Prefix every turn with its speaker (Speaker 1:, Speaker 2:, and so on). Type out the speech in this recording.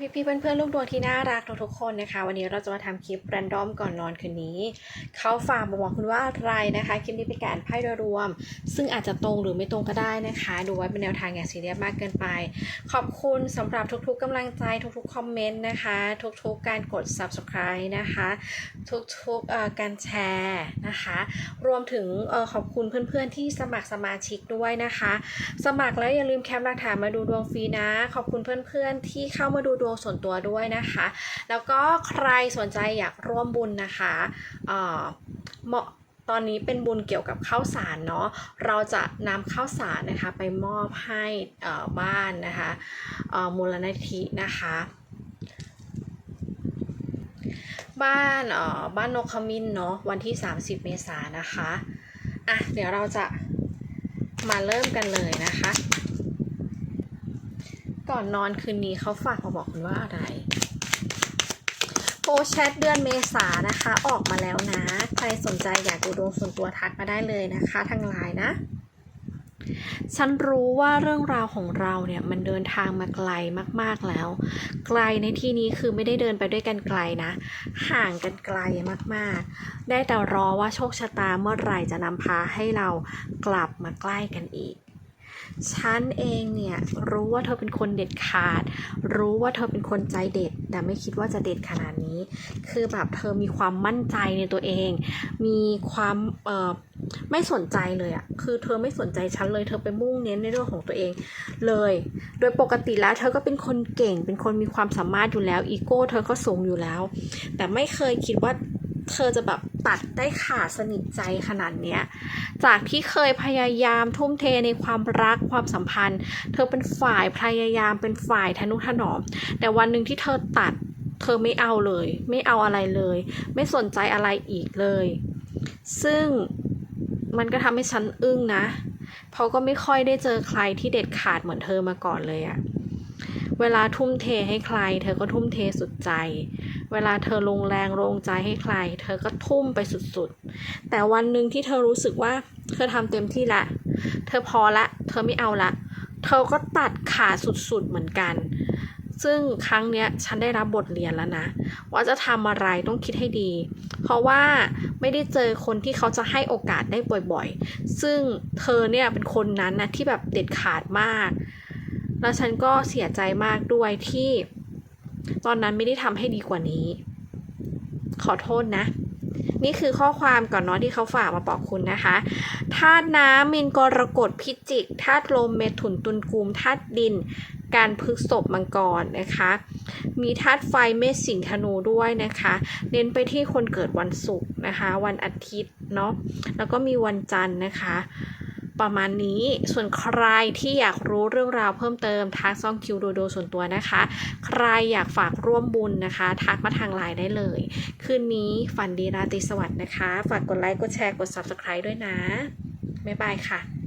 Speaker 1: พี่ๆเพื่อนๆลูกดวงที่น่ารักทุกๆคนนะคะ วันนี้เราจะมาทำคลิปแรนดอมก่อนนอนคืนนี้ เขาฝากมาบอกคุณว่าอะไรนะคะคลิปนี้เป็นการไพ่โดยรวม ซึ่งอาจจะตรงหรือไม่ตรงก็ได้นะคะ ดูไว้เป็นแนวทางอย่าซีเรียสมากเกินไป ขอบคุณสำหรับทุกๆกำลังใจทุกๆคอมเมนต์นะคะ ทุกๆการกด subscribe นะคะ ทุกๆการแชร์นะคะ รวมถึงออขอบคุณเพื่อนๆที่สมัครสมาชิกด้วยนะคะ สมัครแล้วอย่าลืมแคปหลักฐานมาดูดวงฟรีนะ ขอบคุณเพื่อนๆที่เข้ามาดูดวงส่วนตัวด้วยนะคะ แล้วก็ใครสนใจอยากร่วมบุญนะคะเหมาะตอนนี้เป็นบุญเกี่ยวกับข้าวสารเนาะ เราจะนำข้าวสารนะคะไปมอบให้บ้านนะคะมูลนิธินะคะบ้านเอ่อบ้านนกขมิ้นเนาะวันที่ 30 เมษายนนะคะ อะ เดี๋ยวเราจะมาเริ่มกันเลยนะคะ ก่อนนอนคืนนี้เขาฝากมาบอกคุณว่าอะไรโปรแชทเดือนเมษานะคะ ออกมาแล้วนะ ใครสนใจอยากดูดวงส่วนตัวทักมาได้เลยนะคะ ทางไลน์นะ ฉันรู้ว่าเรื่องราวของเราเนี่ยมันเดินทางมาไกลมากๆแล้ว ไกลในที่นี้คือไม่ได้เดินไปด้วยกันไกลนะ ห่างกันไกลมากๆ ได้แต่รอว่าโชคชะตาเมื่อไหร่จะนำพาให้เรากลับมาใกล้กันอีก ฉันเองเนี่ยรู้ว่าเธอเป็นคนเด็ดขาด รู้ว่าเธอเป็นคนใจเด็ด แต่ไม่คิดว่าจะเด็ดขนาดนี้ คือแบบเธอมีความมั่นใจในตัวเอง มีความเอ่อไม่สนใจเลยอะคือเธอไม่สนใจฉันเลย เธอไปมุ่งเน้นในเรื่องของตัวเองเลย โดยปกติแล้วเธอก็เป็นคนเก่ง เป็นคนมีความสามารถอยู่แล้ว อีโก้เธอก็สูงอยู่แล้ว แต่ไม่เคยคิดว่า เธอจะแบบตัดได้ขาดสนิทใจขนาดเนี้ย จากที่เคยพยายามทุ่มเทในความรักความสัมพันธ์ เธอเป็นฝ่ายพยายามเป็นฝ่ายทนุถนอม แต่วันหนึ่งที่เธอตัด เธอไม่เอาเลย ไม่เอาอะไรเลย ไม่สนใจอะไรอีกเลย ซึ่งมันก็ทำให้ฉันอึ้งนะ เพราะก็ไม่ค่อยได้เจอใครที่เด็ดขาดเหมือนเธอมาก่อนเลยอะเวลาทุ่มเทให้ใคร เธอก็ทุ่มเทสุดใจ เวลาเธอลงแรงลงใจให้ใคร เธอก็ทุ่มไปสุดๆ แต่วันหนึ่งที่เธอรู้สึกว่าเธอทำเต็มที่ละ เธอพอละ เธอไม่เอาละ เธอก็ตัดขาดสุดๆเหมือนกัน ซึ่งครั้งเนี้ยฉันได้รับบทเรียนแล้วนะ ว่าจะทำอะไรต้องคิดให้ดี เพราะว่าไม่ได้เจอคนที่เขาจะให้โอกาสได้บ่อยๆ ซึ่งเธอเนี่ยเป็นคนนั้นนะที่แบบเด็ดขาดมาก แล้วฉันก็เสียใจมากด้วยที่ ตอนนั้นไม่ได้ทำให้ดีกว่านี้ ขอโทษนะ นี่คือข้อความก่อนเนอนที่เขาฝากมาบอกคุณนะคะธาตุน้ำมินกรกฎพิจิกธาตุลมเมถุนตุลกุมธาตุดิน การพฤกษบมังกรนะคะ มีธาตุไฟเมษสิงธนูด้วยนะคะ เน้นไปที่คนเกิดวันศุกร์นะคะ วันอาทิตย์เนาะแล้วก็มีวันจันทร์นะคะ ประมาณนี้ ส่วนใครที่อยากรู้เรื่องราวเพิ่มเติมทักซ่องคิวโดโดส่วนตัวนะคะ ใครอยากฝากร่วมบุญนะคะ ทักมาทางไลน์ได้เลย คืนนี้ฝันดีราตรีสวัสดิ์นะคะ ฝากกดไลค์ กดแชร์ กด Subscribe ด้วยนะ บ๊ายบายค่ะ